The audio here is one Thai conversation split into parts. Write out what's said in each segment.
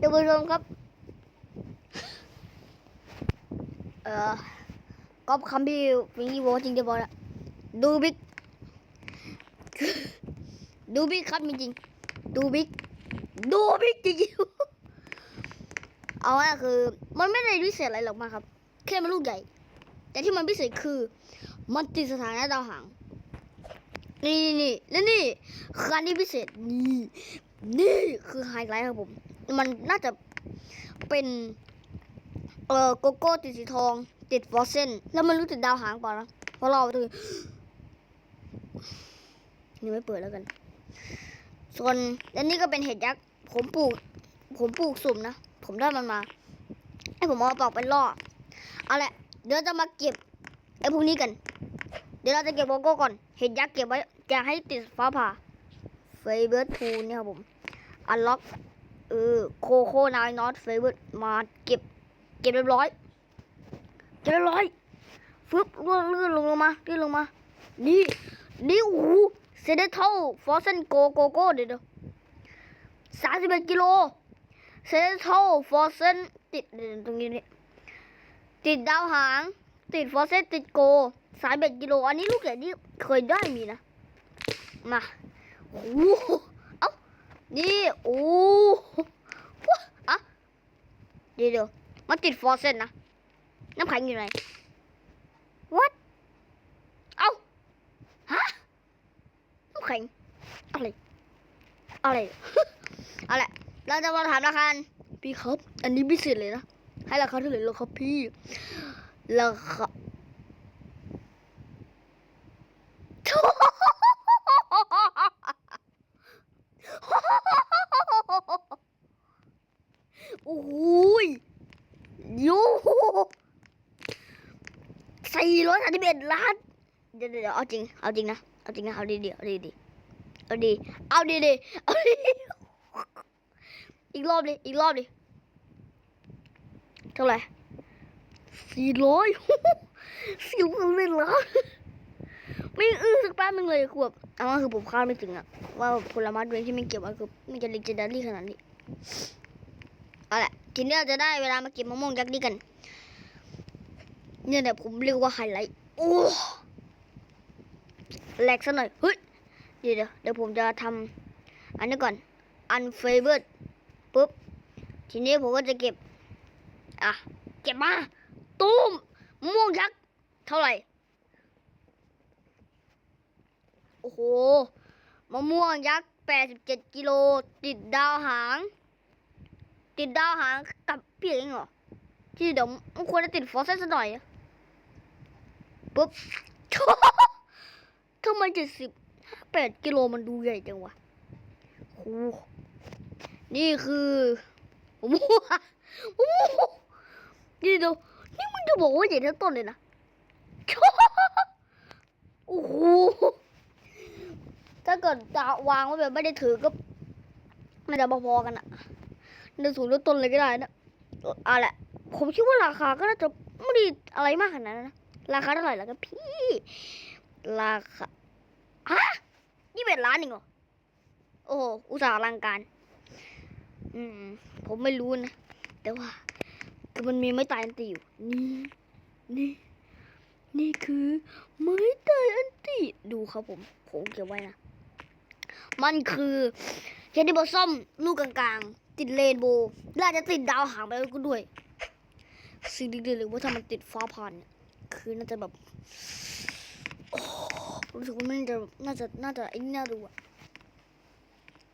ท่านผู้ชมครับ เอ่อก๊อปคำพี่ฟิงกี้บอกว่าจริงจะบอกละดูบิ๊กดูบิ๊กครับจริงดูบิ๊กดูบิ๊กจริงๆเอาง่ายๆคือ มันไม่ได้พิเศษอะไรหรอกมาครับ แค่มันลูกใหญ่ แต่ที่มันพิเศษคือ มันติดสถานะดาวหาง นี่นี่และนี่คืออันที่พิเศษนี่นี่คือไฮไลท์ครับผม มันน่าจะเป็น เอ่อโกโก้ติดสีทอง ติดฟอสเซนแล้วมันรู้ติดดาวหางเปล่านะเพราะเราตื่นนี่ไม่เปิดแล้วกัน ส่วนและนี่ก็เป็นเห็ดยักษ์ ผมปลูก ผมปลูกสุ่มนะ ผมได้มันมาให้ผมเอาปอกเป็นล่อเอาละเดี๋ยวจะมาเก็บไอ้พวกนี้กัน เดี๋ยวเราจะเก็บโกโก้ก่อน เห็ดยักษ์เก็บไว้จะให้ติดฟ้าผ่าเฟเบิร์ทูเนี่ยครับผม อันล็อก เออโคโค่นายน็อตเฟเบิร์มาเก็บ เก็บเรียบร้อย เก็บเรียบร้อยฟึบเลื่อนเลื่อนลงลงมาเลื่อนลงมา นี่ นี่โอ้โหเซเดเท่าฟอสเซนโกโกโก้เดี๋ยวสามสิบเอ็ดกิโลเซเดเท่าฟอสเซนติดตรงนี้นี่ติดดาวหาง ติดฟอสเซนติดโก สายเบ็ดกิโล อันนี้ลูกใหญ่ที่เคยได้มีนะ มาโอ้โหเอ้า นี่ โอ้โหอะเดี๋ยวเดี๋ยวมันติดฟอสเซนนะ น้ำแข็งอยู่ไหน what เอา ฮะ น้ำแข็งอะไร อะไรเอาละเราจะมาถามราคา พี่ครับ อันนี้พิเศษเลยนะ ให้ราคาเท่าไหร่แล้วครับพี่ ราคา โอ้โหยโยู สิบเอ็ดล้านเดี๋ยวเดี๋ยวเอาจริง เอาจริงนะ เอาจริงนะ เอาดีดีเอาดีดีเอาดี เอาดีดีเอาดีอีกรอบดิ อีกรอบดิ เท่าไหร่สี่ร้อยสี่ร้อยล้านไม่อื้อสักแป๊บนึงเลยคือแบบเอาว่าคือผมคาดไม่ถึงอะว่าผลไม้ตัวเองที่ไม่เก็บไว้คือมันจะลเจนดารี่ขนาดนี้เอาละทีนี้เราจะได้เวลามาเก็บมะม่วงยักษ์นี่กัน เนี่ยเดี๋ยวผมเรียกว่าไฮไลท์ โอ้แหลกซะหน่อยเฮ้ยเดี๋ยวเดี๋ยวเดี๋ยวผมจะทำอันนี้ก่อน unfavored ปุ๊บ ทีนี้ผมก็จะเก็บ อะ เก็บมาตูมมะม่วงยักษ์ เท่าไหร่ โอ้โห มะม่วงยักษ์ 87 กิโล ติดดาวหาง ติดดาวหางกับเปียกเองเหรอ ที่เดี๋ยวมันควรจะติดฟอสเซนสักหน่อยอะ ปุ๊บทำไมเจ็ดสิบแปดกิโลมันดูใหญ่จังวะโอ้นี่คือมะม่วมะม่วนี่เดี๋ยวนี่มึงจะบอกว่าใหญ่ทั้งต้นเลยนะโอ้โหถ้าเกิดจะวางไว้แบบไม่ได้ถือก็น่าจะพอๆกันอะในสูงหรือต้นเลยก็ได้นะเอาแหละผมคิดว่าราคาก็น่าจะไม่ได้อะไรมากขนาดนั้นนะ ราคาเท่าไหร่ล่ะครับพี่ ราคาฮะยี่สิบล้านเองเหรอ โอ้โห อุตสาห์ลังการ อืม ผมไม่รู้นะ แต่ว่าคือมันมีไม้ตายอันตีอยู่ นี่ นี่ นี่คือไม้ตายอันตีดูครับผม ผมเก็บไว้นะ มันคือเคนดี้บอสซอมลูกกลางๆ ติดเรนโบว์และจะติดดาวหางไปก็ด้วย สิ่งดีๆเลยว่าถ้ามันติดฟ้าผ่านเนี่ย คือน่าจะแบบรู้สึกว่ามันจะน่าจะน่าจะไอ้นี่น่าดูอะ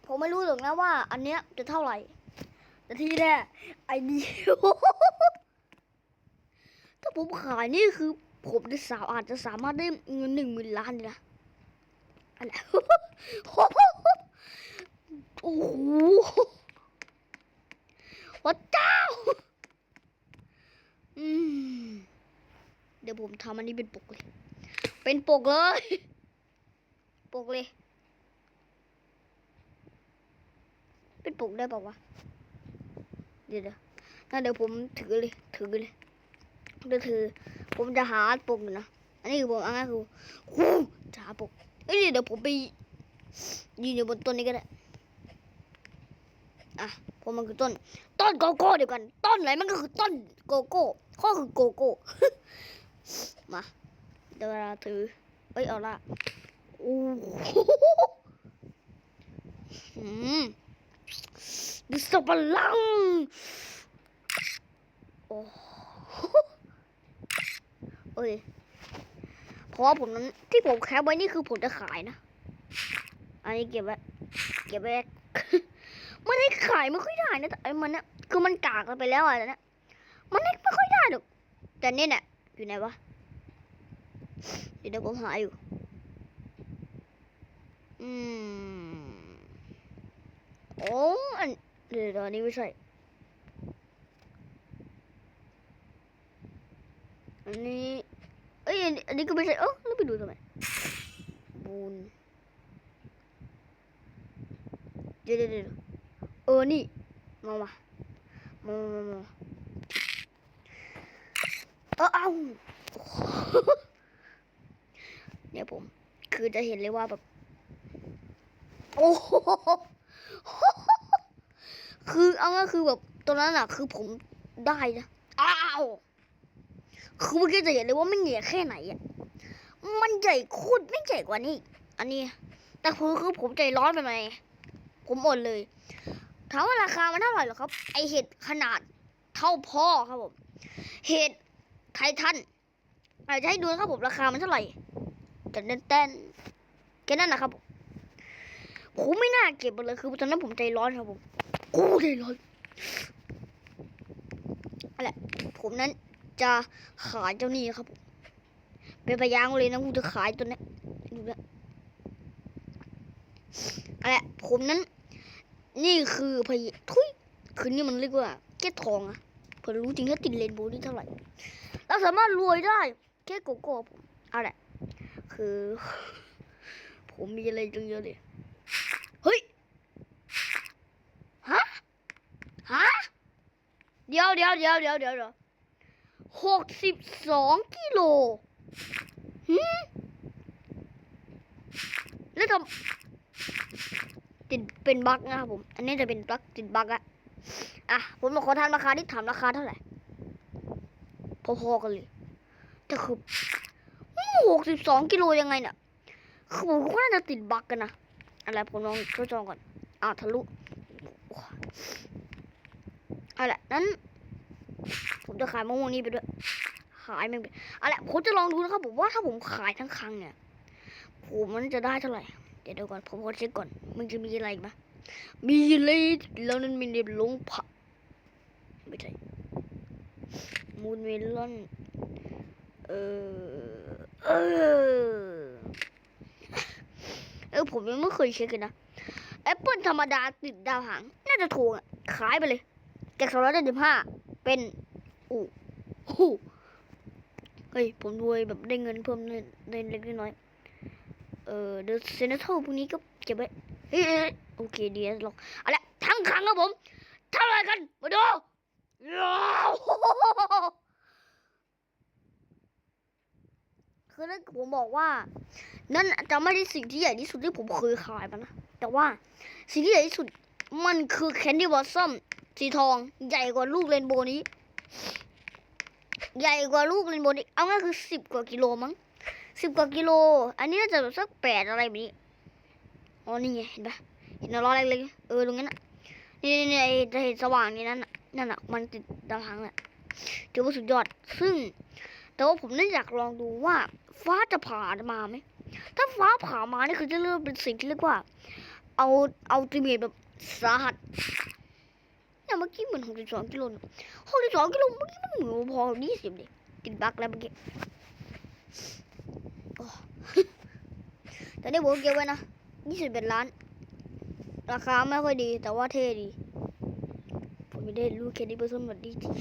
ผมไม่รู้หรอกนะว่า อันเนี้ยจะเท่าไหร่ แต่ที่แน่ไอ้นี่ถ้าผมขายนี่คือ ผมจะสาวอาจจะสามารถได้เงินหนึ่งหมื่นล้านเลยนะอะไรโอ้โหพระเจ้า อืม เดี๋ยวผมทำอันนี้เป็นปกเลย เป็นปกเลย ปกเลย เป็นปกได้ป่าวะ เดี๋ยวเดี๋ยวงั้นเดี๋ยวผมถือเลย ถือเลยเดี๋ยวถือ ผมจะหาปกนะ อันนี้คือผมอันนั้นคือฮู้จะหาปก เอ้ยเดี๋ยวผมไปยืนอยู่บนต้นนี้ก็ได้ อะเพราะมันคือต้น ต้นโกโก้เดียวกัน ต้นอะไรมันก็คือต้นโกโก้ข้อคือโกโก้ มาเดี๋ยวเวลาถือ เอ้ย เอาละโอ้หอืมดิสบลังโอ้โหเอ้ยเพราะว่าผมนั้นที่ผมแคปไว้นี่คือผมจะขายนะ อันนี้เก็บไว้เก็บไว้มันให้ขายไม่ค่อยได้นะแต่ไอ้มันเนี่ยคือมันกากไปแล้วอะนะมันให้ไม่ค่อยได้หรอกแต่เนี่ยเนี่ย อยู่ไหนวะเดี๋ยวผมหาอยู่ อืมโอ้อันเดี๋ยวเดี๋ยวอันนี้ไม่ใช่อันนี้เอ้ยอันนี้อันนี้ก็ไม่ใช่เอ้าแล้วไปดูทำไมบูนเดี๋ยวเดี๋ยวเดี๋ยวออนี่มามามามามามา เออเอ้าเนี่ยผม คือจะเห็นเลยว่าแบบ โอ้โหคือเอาง่ายคือแบบตอนนั้นอะคือผมได้นะอ้าวคือเมื่อกี้จะเห็นเลยว่าไม่เหนียแค่ไหนอะมันใหญ่โคตรไม่ใหญ่กว่านี้อันนี้ แต่คือคือผมใจร้อนไปไหมผมอดเลยถามว่าราคามันเท่าไหร่เหรอครับ ไอเห็ดขนาดเท่าพ่อครับผม เห็ด ไททันอาจจะให้ดูนะครับผมราคามันเท่าไหร่แต่เต้นเต้นๆแค่นั้นนะครับผมผมไม่น่าเก็บเลยคือตอนนั้นผมใจร้อนครับผมกูใจร้อนอะไรผมนั้นจะขายเจ้านี่ครับผมเป็นพยางเลยนะกูจะขายตัวนี้ดูนะอะไรผมนั้น นี่คือพยทุยคือนี่มันเรียกว่าแก้ทองอะเพื่อรู้จริงถ้าติดเรนโบว์นี่เท่าไหร่ เราสามารถรวยได้ แค่โกโก้ผมเอาแหละ คือ ผมมีอะไรจังเยอะเลยเฮ้ยฮะฮะเดี๋ยวเดี๋ยวเดี๋ยวเดี๋ยวเดี๋ยวเดี๋ยหกสิบสองกิโลหืมแล้วทำติดเป็นบั๊กนะครับผม อันนี้จะเป็นบั๊กติดบั๊กอะอะ ผมมาขอทานราคาที่ถามราคาเท่าไหร่ พอๆกันเลยแต่คือหกสิบสองกิโลยังไงเนี่ยคือผมก็น่าจะติดบักกันนะอะไรผมลองทดลองก่อนอ่าทะลุเอาละนั้น ผมจะขายมะม่วงนี้ไปด้วยขายมันไปเอาละผมจะลองดูนะครับผมว่าถ้าผมขายทั้งครั้งเนี่ยผมมันจะได้เท่าไหร่เดี๋ยวเดี๋ยวก่อนผมขอเช็คก่อนมันจะมีอะไรอีกไหมมีเลยแล้วนั้นมีเด็บลงผักไม่ใช่ มูนเมลอน เออ เออ เออ ผมยังไม่เคยเช็คเลยนะแอปเปิลธรรมดาติดดาวหาง น่าจะถูกอะ ขายไปเลยจากสองร้อยเจ็ดสิบห้าเป็นอู้หูเฮ้ย ผมรวยแบบได้เงินเพิ่มเล็กเล็กๆน้อยเออเดอะเซนเทอร์พวกนี้ก็เก็บไว้ เฮ้ยโอเคดีแล้วหรอกเอาละทั้งครั้งครับผมเท่าไหรกัน มาดูว้าวคือนั่น ผมบอกว่า นั่นจะไม่ได้สิ่งที่ใหญ่ที่สุดที่ผมเคยขายมานะ แต่ว่าสิ่งที่ใหญ่ที่สุดมันคือแคนดี้บอสซัมสีทองใหญ่กว่าลูกเรนโบว์นี้ ใหญ่กว่าลูกเรนโบว์นี้ เอาง่ายคือสิบกว่ากิโลมั้งสิบกว่ากิโล อันนี้น่าจะแบบสักแปดอะไรแบบนี้อ๋อนี่ไงเห็นปะเห็นล้อเล็กๆเออตรงนั้นน่ะนี่นี่ไอ้จะเห็นสว่างนี่นั่นน่ะนั่นน่ะมันติดดาวหางแหละถือว่าสุดยอด ซึ่ง แต่ว่าผมน่าอยากลองดูว่า ฟ้าจะผ่ามาไหม ถ้าฟ้าผ่ามานี่คือจะเริ่มเป็นสิ่งที่เรียกว่า เอาเอาติเมตแบบสาหัสเนี่ยเมื่อกี้เหมือนหกสิบสองกิโลหกสิบสองกิโลเมื่อกี้มันเหมือนพอยี่สิบเลยติดบั๊กแล้วเมื่อกี้แต่ได้ผมเก็บไว้นะยี่สิบเอ็ดล้าน ราคาไม่ค่อยดีแต่ว่าเท่ดี ผมไม่ได้รู้แค่นี้เปอร์เซ็นต์หมดดีจริง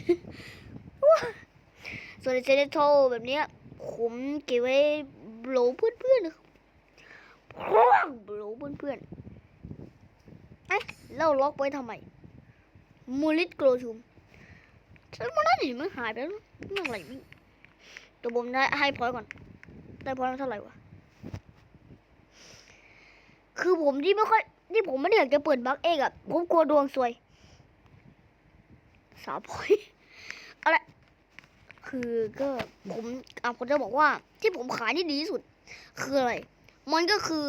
ส่วนเซเนโตแบบเนี้ยผมเก็บไว้โบลเพื่อนๆนะครับโบลเพื่อนๆเอ๊ะแล้วล็อกไว้ทำไมมูลิตโกรชุมฉันมันน่าจะมันหายไปแล้วเรื่องอะไรนี่เดี๋ยวผมได้ให้พอยก่อน ได้พอยเท่าไหร่วะ คือผมที่ไม่ค่อยที่ผมไม่ได้อยากจะเปิดบั๊กเองอะผมกลัวดวงซวยสามพอยอะไร คือก็ผมอะผมจะบอกว่าที่ผมขายนี่ดีที่สุด คืออะไร มันก็คือ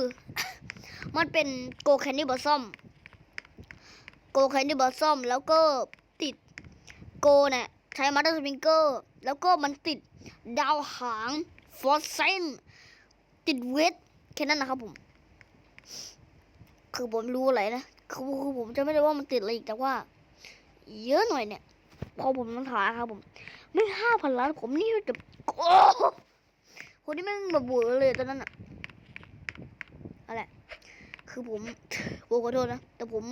มันเป็นโกแคนดี้บอสซอมโกแคนดี้บอสซอมแล้วก็ติดโกเนี่ยใช้มาสเตอร์สปริงเกอร์ แล้วก็มันติดดาวหางฟอสเซนติดเวทแค่นั้นนะครับผม คือผมรู้อะไรนะคือคือผมจะไม่ได้ว่ามันติดอะไรอีกแต่ว่า เยอะหน่อยเนี่ยพอผมมันถ่ายครับผม ไม่ห้าพันล้านผมนี่จะโอ้คนที่แม่งแบบเวเลยตอนนั้นอะอะไรคือผมผมขอโทษนะ แต่ผม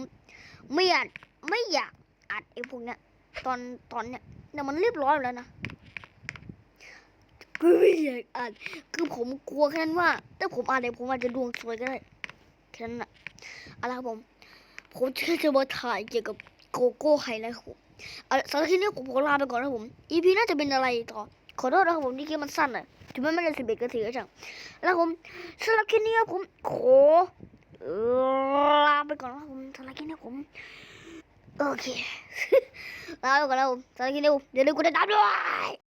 ไม่อยากไม่อยากอัดไอ้พวกเนี้ยตอนตอนเนี้ยเนี่ยมันเรียบร้อยแล้วนะคือไม่อยากอัดคือผมกลัวแค่นั้นว่าถ้าผมอ่านเนี่ยผมอาจจะดวงสวยก็ได้แค่นั้นอะอะไรครับผม ผมจะจะมาถ่ายเกี่ยวกับ โกโก้ไฮไลท์ครับผมเอะสำหรับคลิปนี้ผมขอลาไปก่อนนะผม EP น่าจะเป็นอะไรต่อ ขอโทษนะครับผมที่คลิปมันสั้นหน่อยถึงแม้ไม่ได้สิบเอ็ดนาทีก็ช่างแล้วผมสำหรับคลิปนี้ครับผมขอลาไปก่อนนะผมสำหรับคลิปนี้ผมโอเคลาไปก่อนแล้วผมสำหรับคลิปนี้ผมอย่าลืมกดติดตามด้วย